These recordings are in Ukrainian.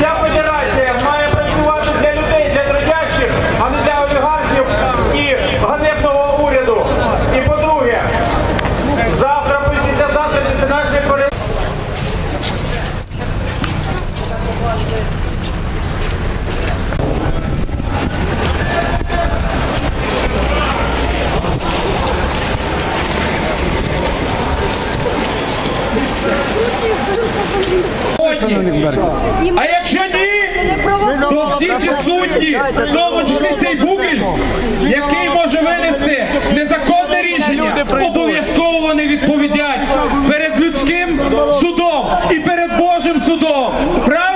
Ця федерація має працювати для людей, для трудящих, а не для олігархів і ганебного уряду. І по-друге, завтра, післязавтра, після нашої перемоги. А якщо ні, то всі підсудні, в тому числі цей Бугель, який може винести незаконне рішення, обов'язково вони відповідять перед людським судом і перед Божим судом. Правда?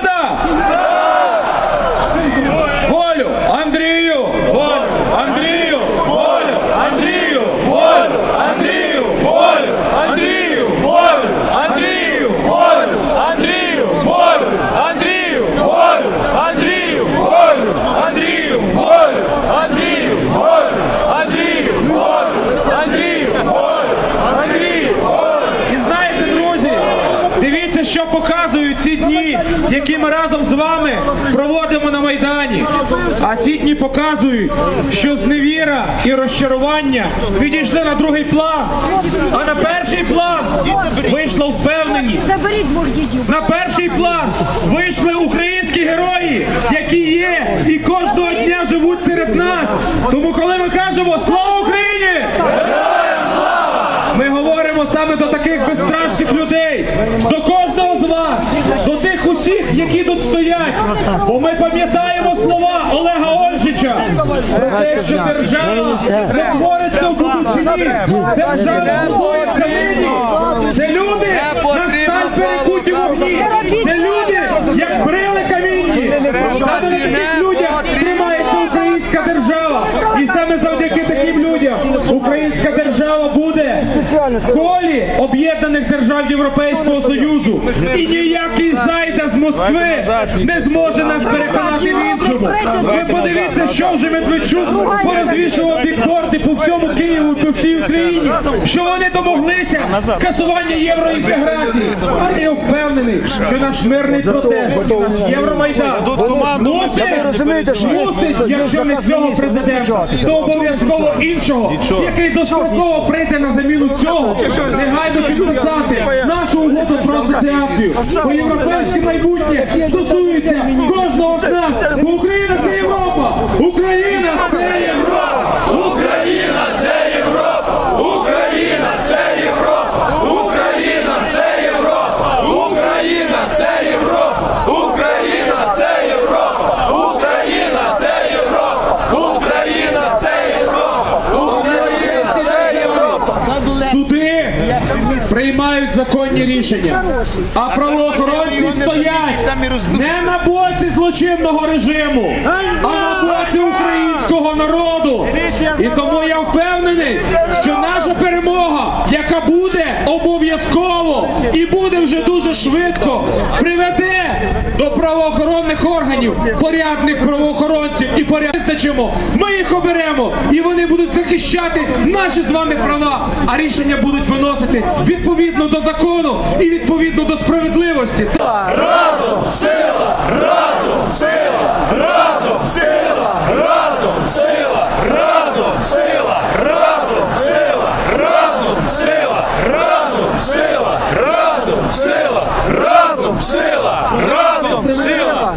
Ці дні, які ми разом з вами проводимо на Майдані. А ці дні показують, що зневіра і розчарування відійшли на другий план. А на перший план вийшла впевненість. На перший план вийшли українські герої, які є і кожного дня живуть серед нас. Тому, коли ми кажемо Слава Україні! Ми говоримо саме до таких безстрашних людей, до кожного з вас, до тих усіх, які тут стоять. Бо ми пам'ятаємо слова Олега Ольжича що держава не твориться в будучині, держава будується нині. Це люди на сталь перекуті вогні. Це люди, як брили камінні. Саме на таких людях тримається українська держава. І саме завдяки таким людям українська держава буде в колі об'єднаних держав Європейського Союзу. І ніякий зайда з Москви не зможе нас переконати в іншому. Ви подивіться, що вже Медведчук порозвішував бікборди по всьому Києву, по всій Україні, що вони домоглися? Скасування євроінтеграції. А я впевнений, що наш мирний протест, наш Євромайдан мусить, мусить, якщо не цього президента, то обов'язково іншого, який достроково прийде на заміну цього, негайно підписати нашу угоду про асоціацію. Бо європейське майбутнє стосується кожного з нас. Україна це Європа! Україна це Європа! Україна це Європа! Україна це Європа! Україна це Європа! Україна це Європа! Україна це Європа! Україна це Європа! Україна це Європа! Україна це Європа! Суди приймають законні рішення, а правоохоронці І я впевнений, що наша перемога, яка буде обов'язково і буде вже дуже швидко, приведе до правоохоронних органів порядних правоохоронців і поряд визначимо. Ми їх оберемо, і вони будуть захищати наші з вами права. А рішення будуть виносити відповідно до закону і відповідно до справедливості. Разом сила, разом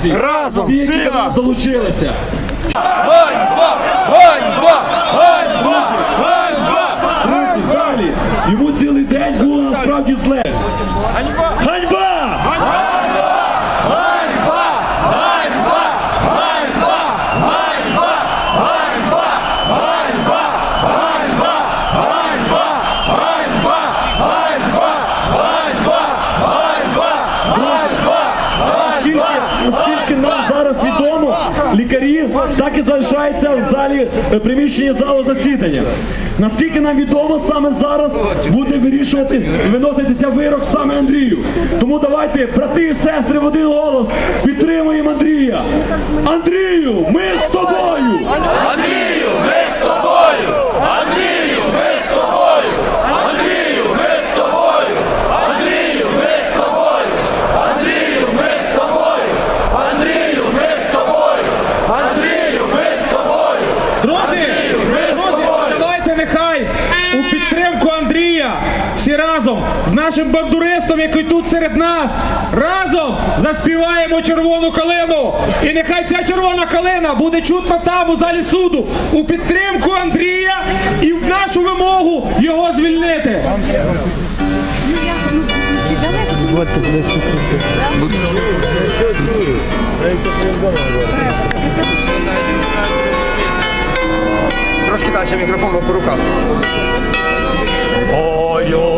разом, разом долучилися. Ганьба! Ганьба! Ганьба! Лікарі так і залишаються в залі е, приміщення залу засідання. Наскільки нам відомо, саме зараз буде вирішувати виноситися вирок саме Андрію. Тому давайте, брати і сестри, в один голос підтримуємо Андрія. Андрію, ми з тобою! Андрію, ми з тобою! Андрію, ми з тобою! Андрію, ми з тобою! Андрію, ми з тобою! Андрію, ми з тобою! нашим бандуристам, який тут серед нас. Разом заспіваємо червону калину. І нехай ця червона калина буде чутна там у залі суду у підтримку Андрія і в нашу вимогу його звільнити. Трошки далі мікрофон по руках. Ой, у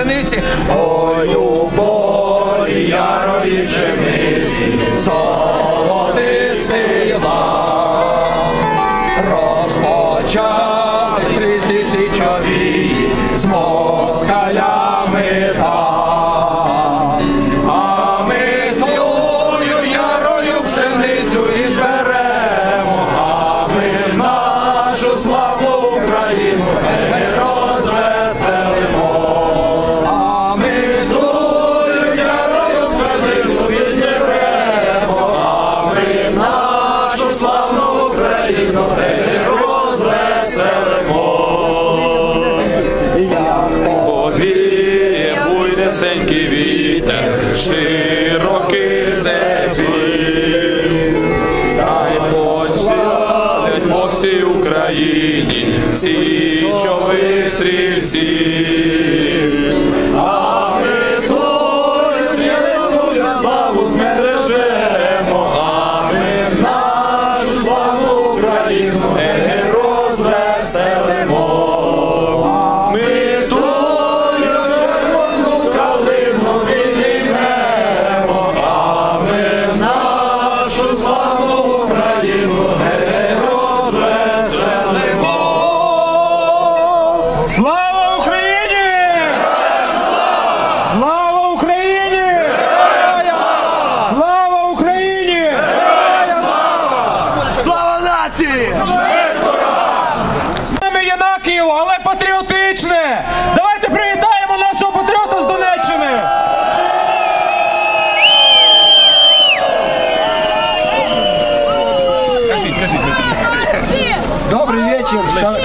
пшениці. Буйнесенький вітер, широкий степів. Дай посялять по всій Україні січових стрільців.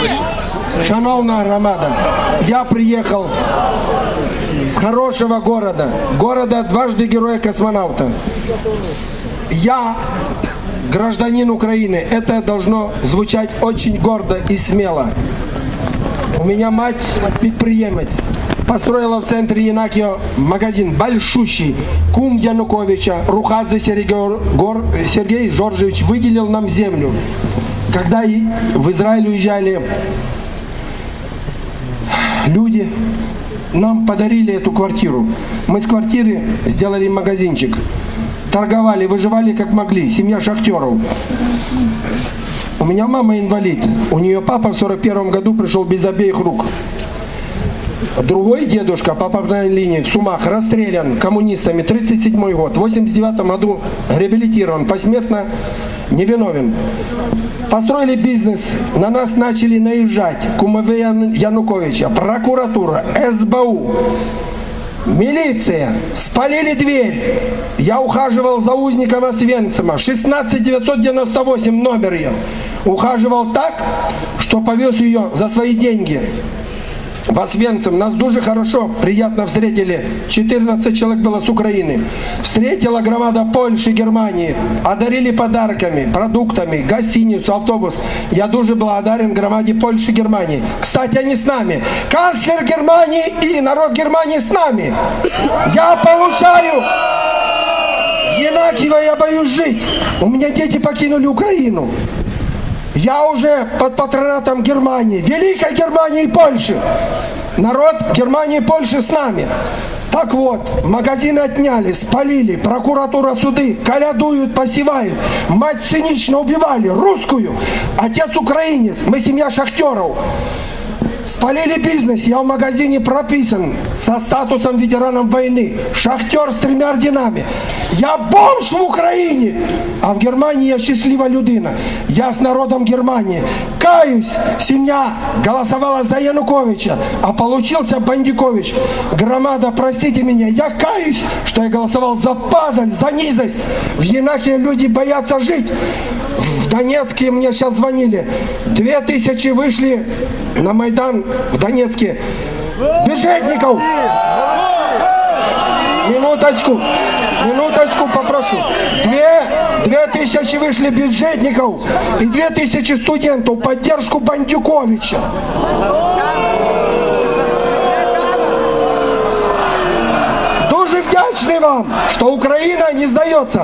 Вечер, ша- шановна громада. Я приехал с хорошего города, города дважды героя-космонавта. Я гражданин Украины. Это должно звучать очень гордо и смело. У меня мать предприемец. Построила в центре Янакио магазин большущий. Кум Януковича, Рухадзе Сергей, Гор- Сергей Жоржевич выделил нам землю. Когда в Израиль уезжали люди, нам подарили эту квартиру. Мы с квартиры сделали магазинчик. Торговали, выживали как могли. Семья шахтеров. У меня мама инвалид. У нее папа в 41 году пришел без обеих рук. Другой дедушка по папной линии в Сумах расстрелян коммунистами 37 год. В 89 году реабилитирован, посмертно невиновен. Построили бизнес, на нас начали наезжать. Кумове Ян- Януковича, прокуратура, СБУ. Милиция. Спалили дверь. Я ухаживал за узником Освенцима. 16998 номер ее. Ухаживал так, что повез ее за свои деньги. В Освенцим нас дуже хорошо, приятно встретили. 14 человек было с Украины. Встретила громада Польши, Германии. Одарили подарками, продуктами, гостиницу, автобус. Я дуже благодарен громаде Польши, Германии. Кстати, они с нами. Канцлер Германии и народ Германии с нами. Я получаю в Янакиево я боюсь жить. У меня дети покинули Украину. Я уже под патронатом Германии, Великой Германии и Польши. Народ Германии и Польши с нами. Так вот, магазины отняли, спалили, прокуратура, суды, колядуют, посевают. Мать цинично убивали, русскую. Отец украинец, мы семья шахтеров. Спалили бизнес, я в магазине прописан со статусом ветераном войны. Шахтер с тремя орденами. Я бомж в Україні, а в Германії я щаслива людина. Я з народом Германії. Каюсь, сім'я голосовала за Януковича, а получился Бандикович. Громада, простите меня, я каюсь, что я голосовал за падаль, за низость. В Янаке люди боятся жить. Донецке мне сейчас звонили. Две тысячи вышли на Майдан в Донецке. Бюджетников! Минуточку, минуточку попрошу. Две, две тысячи вышли бюджетников и две тысячи студентов поддержку Бандюковича. Дуже вдячний вам, що Україна не здається.